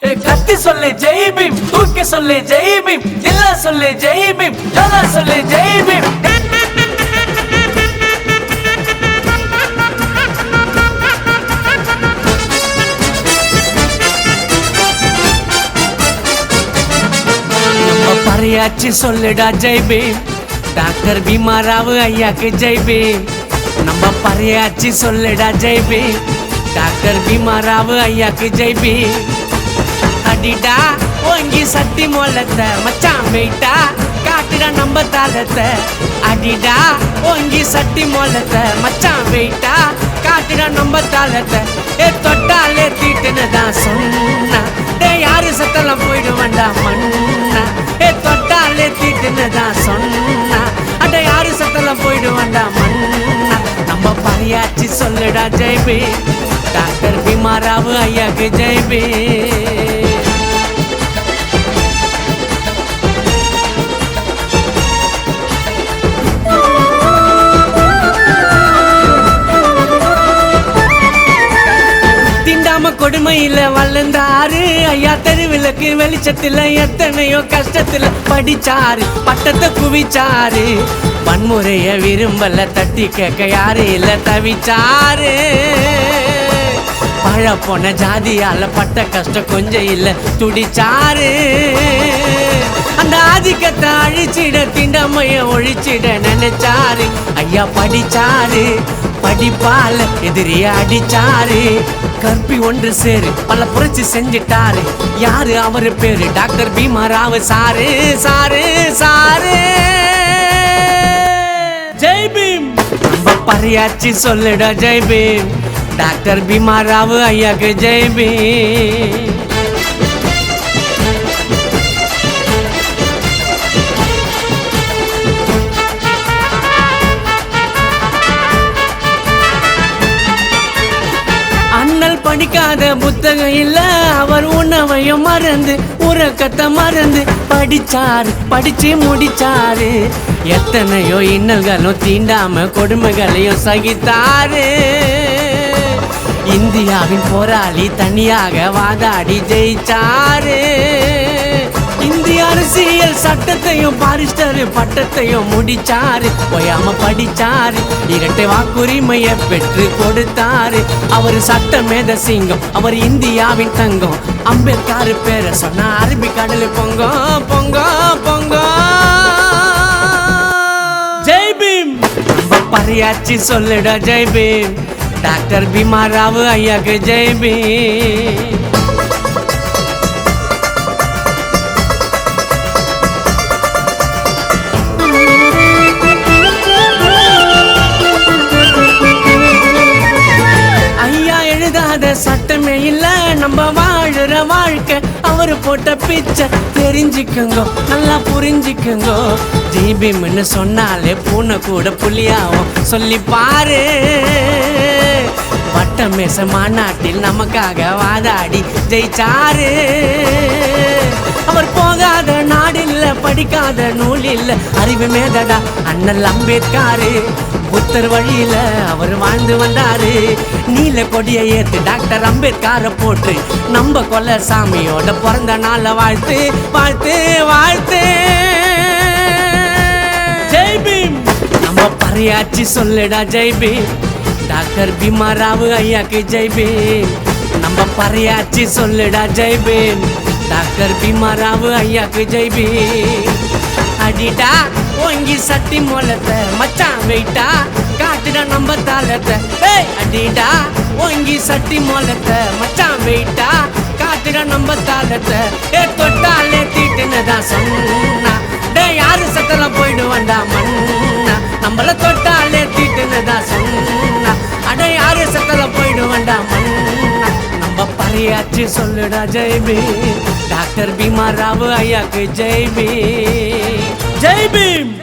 கத்தி சொல்லு ஜெய் பீம். தூக்கி சொல்லு ஜெய் பீம். இல்ல சொல்லு ஜெய் பீம். ஜோலா சொல்லு ஜெய் பீம். நம்ம பறையாச்சி சொல்லுடா ஜெய் பீம். டாக்டர் பீமாராவு ஐயாக்கு ஜெய் பீம். நம்ம பறையாச்சி சொல்லுடா ஜெய் பீம். டாக்டர் பீமாராவு ஐயாக்கு ஜெய் பீம். அடிடா ஓங்கி சத்தி மொல்லத்த மச்சான் வெயிட்டா? காட்டுடா நம்ம தாளத்த. அடிடா ஓங்கி சட்டி மொல்லத்த மச்சான் வெயிட்டா? காட்டுடா நம்ம தாளத்த. ஏ தொட்டாலே தீட்டுன்னு தான் சொன்னா. டே யாரு சத்தெல்லாம் போயிடுவாண்டா மண்ணா ஏ தொட்டாலே தீட்டுன்னு தான் சொன்னா. அட யாரு சத்தெல்லாம் போயிடுவாண்டா மண்ணா நம்ம பணியாச்சு சொல்லுடா ஜெய்பி டாக்டர் பீமாராவு ஐயாக்கு ஜெய்பி திண்டாம கொடுமையில வளர்ந்தாரு. ஐயா தெருவிளக்கு வெளிச்சத்துல எத்தனையோ கஷ்டத்துல படிச்சாரு பட்டத்தை குவிச்சாரு. வன்முறைய விரும்பல தட்டி கேட்க யாரு இல்ல தவிச்சாரு. பழ போன ஜாதியால பட்ட கஷ்டம் கொஞ்சம் இல்ல துடிச்சாரு. அந்த ஆதிக்கத்தை அழிச்சிட திண்டமைய ஒழிச்சிட நினைச்சாரு. ஐயா படிச்சாரு. படிப்பால எதிரிய அடிச்சாரு. கற்பி ஒன்று சேரு பல புரட்சி செஞ்சிட்டாரு. யாரு அவரு பேரு? Doctor Bhimrao sir sir sir. Jai Bhim. நம்ம பறையாச்சி சொல்லுடா ஜெய் பீம். டாக்டர் பீமாராவ் ஐயாக்கு ஜெய் பீம். படிக்காத புத்தகம் இல்ல. அவர் உணவையும் மறந்து உறக்கத்தை மறந்து படிச்சாரு படிச்சு முடிச்சாரு. எத்தனையோ இன்னல்களும் தீண்டாம கொடுமைகளையும் சகித்தாரு. இந்தியாவின் போராளி தனியாக வாதாடி ஜெயிச்சாரு. அரசியல் சட்டத்தையும் பாரிஸ்டர் பட்டத்தையும் முடிச்சாரு. ஓயாம படிச்சாரு. இரட்டை வாக்குரிமையை பெற்று கொடுத்தாரு. அவர் சட்ட மேத சிங்கம் அவர் இந்தியாவின் தங்கம். அம்பேத்கர் பேரை சொன்னா அரபி கடல் பொங்க பொங்க பொங்க ஜெய் பீம். நம்ம பறையாச்சி சொல்லுடா ஜெய் பீம். டாக்டர் பீமாராவு ஐயாக்கு ஜெய் பீம். எழுதாத இல்ல நம்ம வாழுற வாழ்க்கை. அவரு போட்ட பிச்சை தெரிஞ்சுக்குங்கோ நல்லா புரிஞ்சுக்குங்கோ. ஜிபிம்னு சொன்னாலே பூனை கூட புலியாவும். சொல்லி பாரு வட்டமேச மாநாட்டில் நமக்காக வாதாடி ஜெயிச்சாரு. அவர் போகாத நாடில்ல படிக்காத நூல் இல்ல அறிவு மேதடா அண்ணல் அம்பேத்காரு. புத்தர் வழியில அவர் வாழ்ந்து வந்தாரு. நீல கொடியை ஏத்து டாக்டர் அம்பேத்கார போட்டு நம்ம கொல்ல சாமியோட பிறந்த நாள வாழ்த்து வாழ்த்து வாழ்த்து. ஜெய் பீம். நம்ம பறையாச்சி சொல்லுடா ஜெய் பீம். டாக்டர் பீமாராவு ஐயாக்கு ஜெய் பீம். நம்ம பறையாச்சி சொல்லுடா ஜெய் டாக்டர் பீமாராவு ஐயாக்கு ஜெய் பீம். அடிடா ஓங்கி சட்டி மொலத்த மச்சான் வெயிட்டா காட்டுடா நம்ம தாளத்தை. ஏய் அடிடா ஓங்கி சட்டி மொலத்த மச்சான் வெயிட்டா காட்டுடா நம்ம தாளத்த. ஏ தொட்டாலே தீட்டுன்னு தான் சொன்னா. டே யாரு சத்தெல்லாம் போயிடுவாண்டா மண்ணா நம்மள தொட்டாலே सोलडा जय बे डॉक्टर बीमाराव आया के जय बे जय भीम!